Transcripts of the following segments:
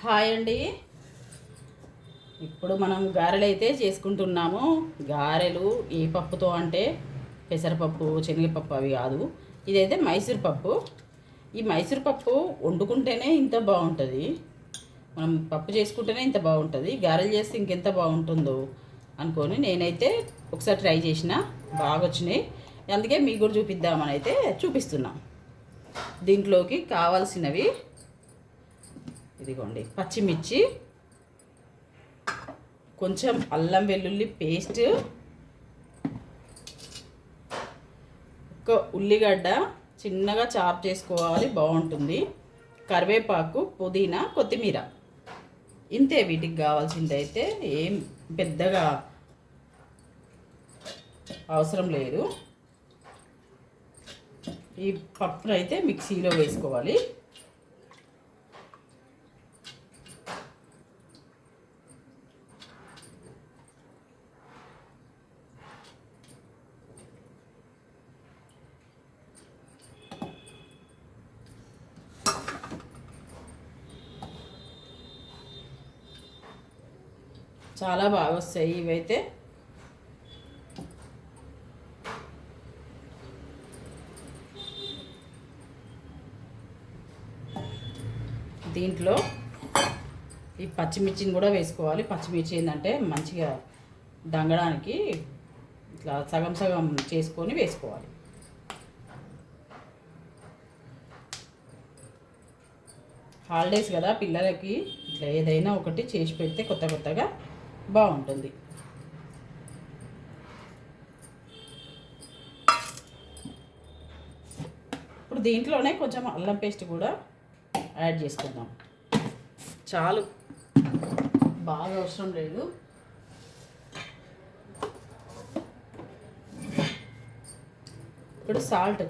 Hi అండి. ఇప్పుడు మనం గారెలు అయితే చేసుకుంటున్నాము. గారెలు ఏ పప్పుతో అంటే పెసరపప్పు శనగపప్పు అవి కాదు. ఇదైతే మైసూర్ పప్పు. ఈ మైసూర్ పప్పు వండుకుంటేనే ఇంత బాగుంటుంది. మనం పప్పు చేసుకుంటేనే ఇంత బాగుంటుంది. గారెలు చేస్తే ఇంకెంత బాగుంటుందో అనుకొని నేనైతే ఒకసారి ట్రై చేసిన. బాగా వచ్చినాయి. అందుకే మీకు కూడా చూపిద్దామని అయితే చూపిస్తున్నాం. దీంట్లోకి కావాల్సినవి ఇదిగోండి పచ్చిమిర్చి కొంచెం అల్లం వెల్లుల్లి పేస్ట్ ఒక ఉల్లిగడ్డ చిన్నగా చాప్ చేసుకోవాలి బాగుంటుంది. కరివేపాకు పుదీనా కొత్తిమీర. ఇంతే వీటికి కావాల్సింది అయితే ఏం పెద్దగా అవసరం లేదు. ఈ పప్పు అయితే మిక్సీలో వేసుకోవాలి. చాలా బాగా వస్తాయి ఇవైతే. దీంట్లో ఈ పచ్చిమిర్చిని కూడా వేసుకోవాలి. పచ్చిమిర్చి ఏంటంటే మంచిగా దంగడానికి ఇట్లా సగం సగం చేసుకొని వేసుకోవాలి. హాలిడేస్ కదా పిల్లలకి ఇట్లా ఏదైనా ఒకటి చేసి పెడితే కొత్త కొత్తగా బాగుంటుంది. ఇప్పుడు దీంట్లోనే కొంచెం అల్లం పేస్ట్ కూడా యాడ్ చేసుకుందాం. చాలు. బాగా అవసరం లేదు. ఇప్పుడు సాల్ట్.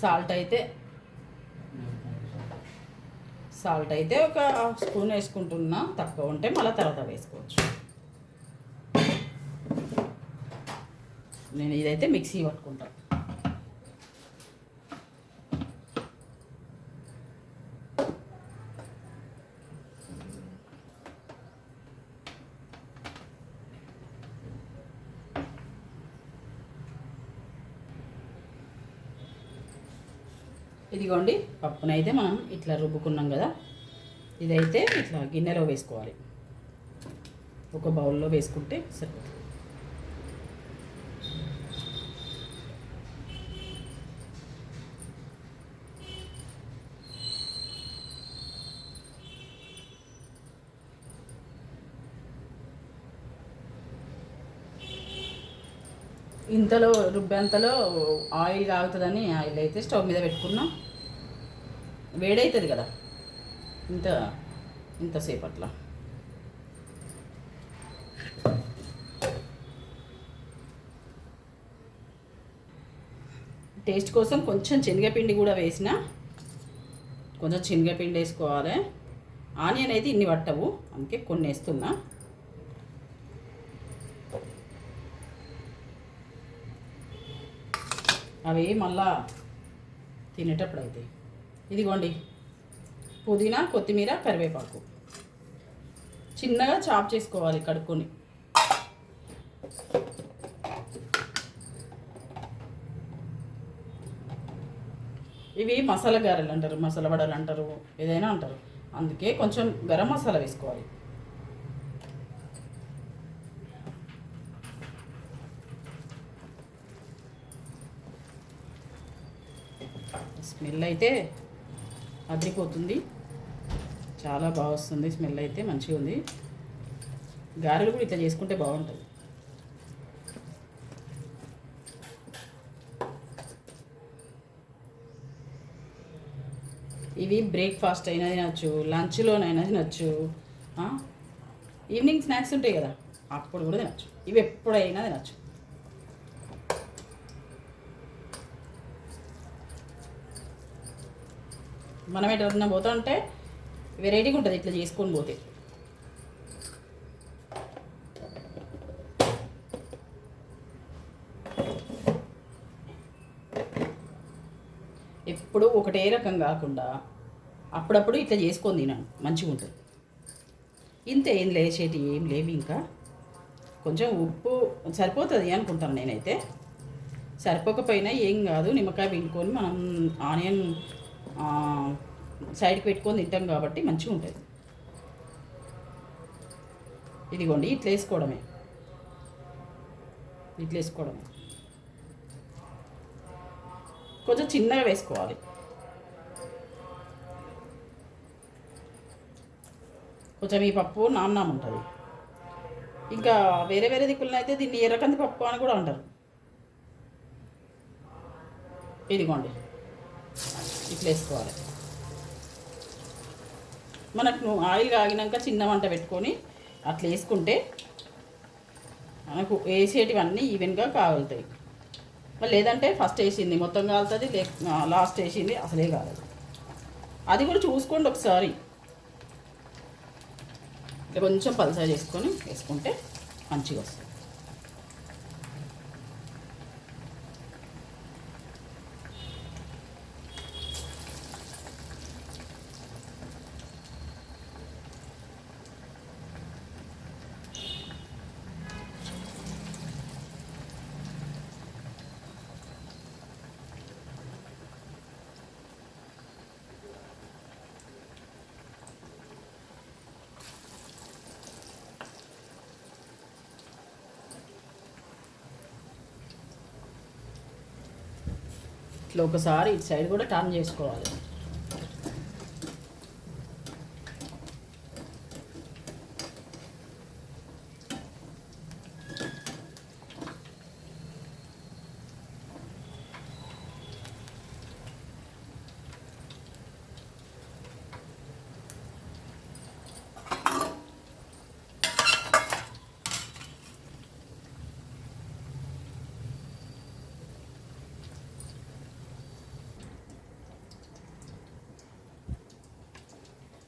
సాల్ట్ అయితే సాల్ట్ అయితే ఒక హాఫ్ స్పూన్ వేసుకుంటున్నా తక్కువ ఉంటే మళ్ళీ తర్వాత వేసుకోవచ్చు. నేను ఇదైతే మిక్సీ పట్టుకుంటాను ఇదిగోండి పప్పునైతే మనం ఇట్లా రుబ్బుకున్నాం కదా. ఇదైతే ఇట్లా గిన్నెలో వేసుకోవాలి. ఒక బౌల్లో వేసుకుంటే సరిపోతుంది. ఇంతలో రుబ్బేంతలో ఆయిల్ కాగుతుందని ఆయిల్ అయితే స్టవ్ మీద పెట్టుకున్నాం. వేడవుతుంది కదా. ఇంత ఇంతసేపు అట్లా టేస్ట్ కోసం కొంచెం శనగపిండి కూడా వేసిన. కొంచెం శనగపిండి వేసుకోవాలి. ఆనియన్ అయితే ఇన్ని పట్టవు. అందుకే కొన్ని వేస్తున్నా. అవి మళ్ళా తినేటప్పుడు అయితే ఇదిగోండి. పుదీనా కొత్తిమీర కరివేపాకు. చిన్నగా చాప్ చేసుకోవాలి కడుక్కొని. ఇవి మసాలా గారెలు అంటారు మసాలా వడలు అంటారు ఏదైనా అంటారు. అందుకే కొంచెం గరం మసాలా వేసుకోవాలి. స్మెల్ అయితే అదిరిపోతుంది. చాలా బాగా వస్తుంది స్మెల్ అయితే మంచిగా ఉంది. గారెలు కూడా ఇట్లా చేసుకుంటే బాగుంటుంది. ఇవి బ్రేక్ఫాస్ట్ అయినా తినచ్చు లంచ్లోనైనా తినచ్చు ఈవినింగ్ స్నాక్స్ ఉంటాయి కదా అప్పుడు కూడా తినచ్చు. ఇవి ఎప్పుడైనా తినచ్చు. మనం ఎట్లా పోతా ఉంటే వెరైటీగా ఉంటుంది ఇట్లా చేసుకొని పోతే. ఎప్పుడు ఒకటే రకం కాకుండా అప్పుడప్పుడు ఇట్లా చేసుకొని తినాను మంచిగా ఉంటుంది. ఇంత ఏం లేచేటి ఏం లేవు ఇంకా. కొంచెం ఉప్పు సరిపోతుంది అనుకుంటాను నేనైతే. సరిపోకపోయినా ఏం కాదు నిమ్మకాయ పిండుకొని మనం ఆనియన్ సైడ్కి పెట్టుకొని తింటాం కాబట్టి మంచిగా ఉంటుంది. ఇదిగోండి ఇట్లా వేసుకోవడమే. ఇట్లా వేసుకోవడమే. కొంచెం చిన్నగా వేసుకోవాలి. కొంచెం ఈ పప్పు నామ్ ఉంటుంది ఇంకా వేరే వేరే దిక్కులను అయితే దీన్ని ఎర్రకంది పప్పు అని కూడా అంటారు. ఇదిగోండి. ఇట్లా వేసుకోవాలి. మనకు ఆయిల్ కాగినాక చిన్న మంట పెట్టుకొని అట్లా వేసుకుంటే మనకు వేసేటివన్నీ ఈవెన్గా కాగలుగుతాయి లేదంటే ఫస్ట్ వేసింది మొత్తం కాలుతుంది లే లాస్ట్ వేసింది అసలే కాలేదు. అది కూడా చూసుకోండి ఒకసారి. కొంచెం పలసా చేసుకొని వేసుకుంటే మంచిగా వస్తుంది. ఇట్లా ఒకసారి ఇటు సైడ్ కూడా టర్న్ చేసుకోవాలి.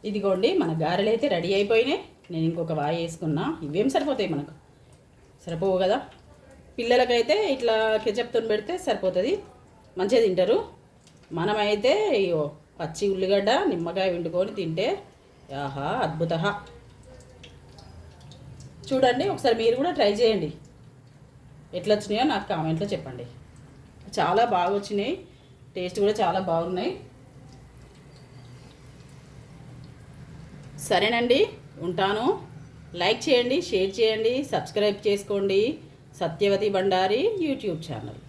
ఇదిగోండి మన గారెలు అయితే రెడీ అయిపోయినాయి. నేను ఇంకొక వాయి వేసుకున్నా. ఇవేం సరిపోతాయి మనకు? సరిపోవు కదా? పిల్లలకైతే ఇట్లా కెచప్తో పెడితే సరిపోతుంది. మంచిగా తింటారు. మనమైతే అయ్యో పచ్చి ఉల్లిగడ్డ నిమ్మకాయ వండుకొని తింటే ఆహా అద్భుత చూడండి ఒకసారి మీరు కూడా ట్రై చేయండి. ఎట్లా వచ్చినాయో నాకు కామెంట్లో చెప్పండి. చాలా బాగా వచ్చినాయి టేస్ట్ కూడా చాలా బాగున్నాయి. సరేనండి ఉంటాను. లైక్ చేయండి షేర్ చేయండి సబ్స్క్రైబ్ చేసుకోండి. Satyavathi Bandari YouTube channel.